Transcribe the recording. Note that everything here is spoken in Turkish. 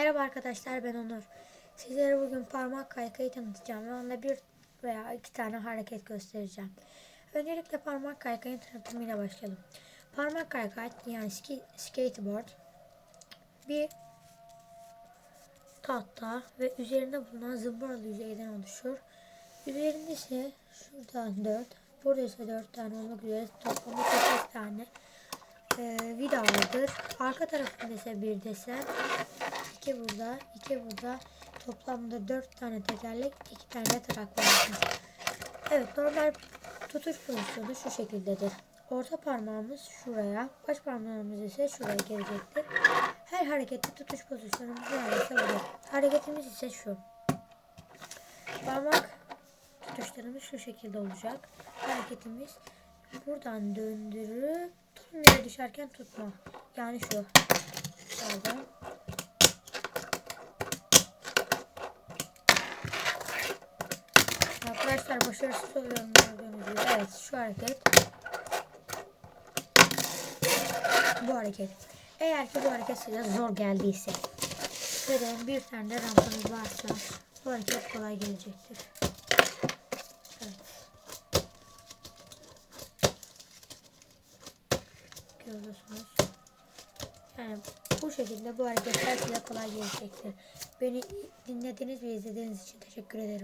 Merhaba arkadaşlar ben Onur. Sizlere bugün parmak kaykayı tanıtacağım ve onda bir veya iki tane hareket göstereceğim. Öncelikle parmak kaykayın tanıtımıyla başlayalım. Parmak kaykay yani ski, skateboard bir tahta ve üzerinde bulunan zımbıralı yüzeyden oluşur. Üzerinde ise şuradan 4, burada ise 4 tane olmak üzere toplamda 8 tane e, vida vardır. Arka tarafında ise bir desen, iki burada, iki burada. Toplamda dört tane tekerlek, iki tane de trak vardır. Evet, normal tutuş pozisyonu şu şekildedir. Orta parmağımız şuraya, baş parmağımız ise şuraya gelecektir. Her harekette tutuş pozisyonumuz neredeyse olur. Hareketimiz ise şu. Parmak tutuşlarımız şu şekilde olacak. Hareketimiz buradan döndürüp tam yere düşerken tutma. Yani şu. Arkadaşlar başarısız oluyorum gördüğünüz gibi. Evet şu hareket. Bu hareket. Eğer ki bu hareket size zor geldiyse ve de bir tane de rampanız varsa bu hareket kolay gelecektir. Evet. Görüyorsunuz. Yani bu şekilde bu hareketler size kolay gelecektir. Beni dinlediğiniz ve izlediğiniz için teşekkür ederim.